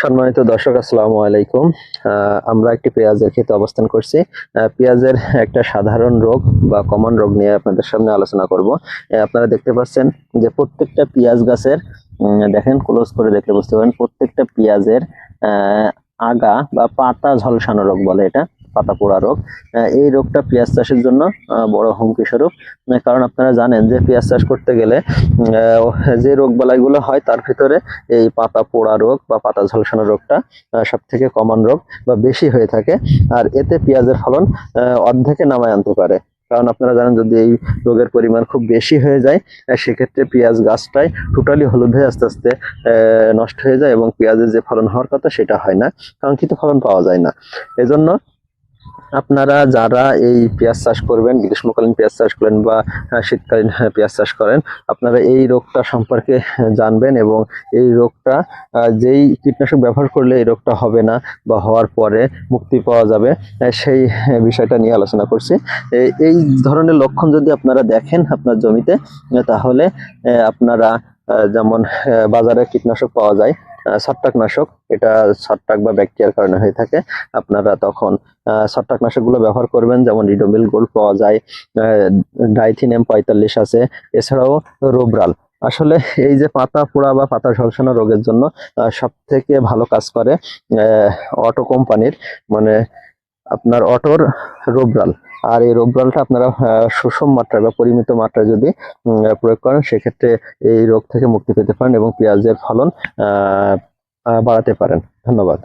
সম্মানিত দর্শক, আসসালামু আলাইকুম। আমরা একটি পেঁয়াজের ক্ষেত্রে অবস্থান করছি। পেঁয়াজের একটা সাধারণ রোগ বা কমন রোগ নিয়ে আপনাদের সামনে আলোচনা করব। আপনারা দেখতে পাচ্ছেন যে প্রত্যেকটা পেঁয়াজ গাছের দেখেন ক্লোজ করে দেখলে বুঝতে পারেন প্রত্যেকটা পেঁয়াজের আগা বা পাতা ঝলসানো রোগ বলে এটা। পাতা পোড়া রোগ এই রোগটা পেঁয়াজ চাষের জন্য বড় হুমকি স্বরূপ। কারণ আপনারা জানেন যে পেঁয়াজ চাষ করতে গেলে যে রোগ বালাইগুলো হয় তার ভিতরে এই পাতা পোড়া রোগ বা পাতা ঝলসানো রোগটা সব থেকে কমন রোগ বা বেশি হয়ে থাকে। আর এতে পেঁয়াজের ফলন অর্ধেকে নামায় আনতে পারে। কারণ আপনারা জানেন যদি এই রোগের পরিমাণ খুব বেশি হয়ে যায় সেক্ষেত্রে পেঁয়াজ গাছটাই টোটালি হলুদ হয়ে আস্তে আস্তে নষ্ট হয়ে যায় এবং পেঁয়াজের যে ফলন হওয়ার কথা সেটা হয় না। কাঙ্ক্ষিত ফলন পাওয়া যায় না। এজন্য আপনারা যারা এই পেঁয়াজ চাষ করবেন, গ্রীষ্মকালীন পেঁয়াজ চাষ করেন বা শীতকালীন পেঁয়াজ চাষ করেন, আপনারা এই রোগটা সম্পর্কে জানবেন এবং এই রোগটা যেই কীটনাশক ব্যবহার করলে এই রোগটা হবে না বা হওয়ার পরে মুক্তি পাওয়া যাবে সেই বিষয়টা নিয়ে আলোচনা করছি। এই ধরনের লক্ষণ যদি আপনারা দেখেন আপনার জমিতে তাহলে আপনারা যেমন বাজারে কীটনাশক পাওয়া যায় ছত্রাকনাশক এটা ছত্রাক বা ব্যাকটেরিয়ার কারণে হয়ে থাকে। আপনারা তখন ছত্রাকনাশকগুলো ব্যবহার করবেন। যেমন রিডোমিল গোল্ড পাওয়া যায় ডাইথিনেম পঁয়তাল্লিশ আছে। এছাড়াও রোবরাল আসলে এই যে পাতা পোড়া বা পাতা ঝলসানো রোগের জন্য সব থেকে ভালো কাজ করে অটো কোম্পানির মানে আপনার অটোর রোবরাল আর এই রোবরালটা আপনারা সুষম মাত্রায় বা পরিমিত মাত্রায় যদি প্রয়োগ করেন, সেক্ষেত্রে এই রোগ থেকে মুক্তি পেতে পারেন এবং পেঁয়াজের ফলন বাড়াতে পারেন। ধন্যবাদ।